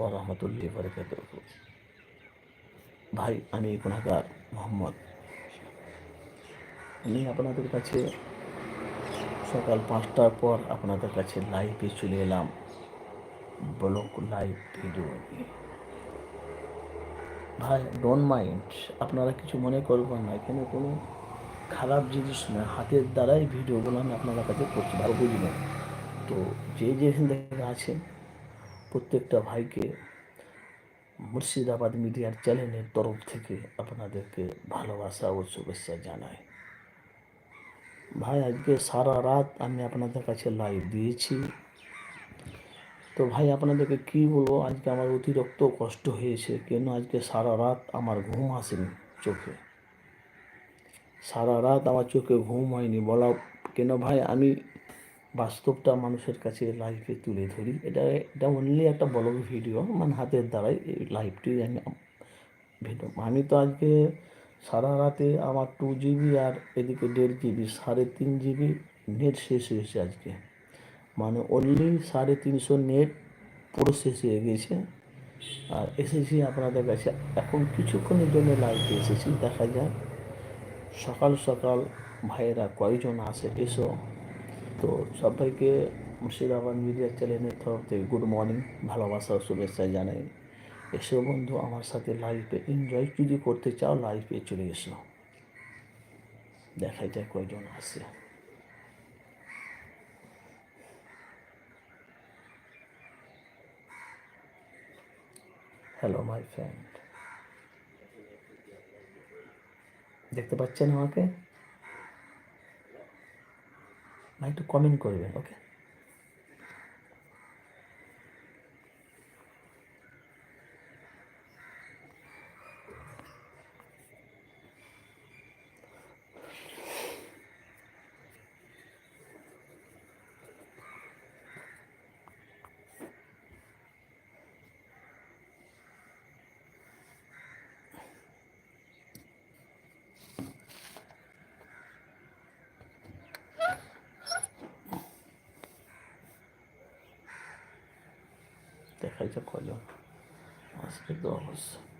রহমতুল্লাহ বরকাত ভাই, আমি গুণাগার মোহাম্মদ। আমি আপনাদের কাছে সকাল পাঁচটার পর আপনাদের কাছে লাইভে চলে এলাম। ব্লক লাইভ ভিডিও নিয়ে। ভাই ডোন্ট মাইন্ড আপনারা কিছু মনে করবেন না। এখানে কোনো খারাপ জিনিস নয় হাতের দ্বারাই ভিডিওগুলো আমি আপনাদের কাছে করছি ভালো বুঝলেন? তো যে যেখান থেকে আছেন প্রত্যেকটা ভাইকে মুর্শিদাবাদ মিডিয়ার চ্যানেলের তরফ থেকে আপনাদেরকে ভালোবাসা ও শুভেচ্ছা জানাই। ভাই, আজকে সারা রাত আমি আপনাদের কাছে লাইভ দিয়েছি। তো ভাই, আপনাদেরকে কি বলব, আজকে আমার অতিরিক্ত কষ্ট হয়েছে। কেন আজকে সারা রাত আমার ঘুম আসেনি চোখে? সারা রাত আমার চোখে ঘুম হয়নি। বলা কেন ভাই, আমি বাস্তবটা মানুষের কাছে লাইভে তুলে ধরি। এটা এটা অনলি একটা ব্লগ ভিডিও মানে হাতের দ্বারাই এই লাইভটি আমি ভিডিও আমি তো আজকে সারা রাতে আমার টু জিবি আর এদিকে দেড় জিবি সাড়ে তিন জিবি নেট শেষ হয়েছে আজকে। মানে অনলি সাড়ে তিনশো নেট পুরো শেষ হয়ে গেছে। আর এসেছি আপনাদের কাছে এখন কিছুক্ষণের জন্য লাইভে এসেছি, দেখা যায় সকাল সকাল ভাইয়েরা কয়জন আসে এসো। তো সবাইকে মুর্শিদাবাদ মিডিয়া চ্যানেলের তরফ থেকে গুড মর্নিং ভালোবাসা, শুভেচ্ছা জানাই। এসো বন্ধু, আমার সাথে লাইভে এনজয় যদি করতে চাও লাইভে চলে এসো। দেখা যায় কয়জন আসে হ্যালো মাই ফ্রেন্ড দেখতে পাচ্ছেন আমাকে? না একটু কমেন্ট করবেন ওকে দেখা যাক কজন আসবে তো অবশ্যই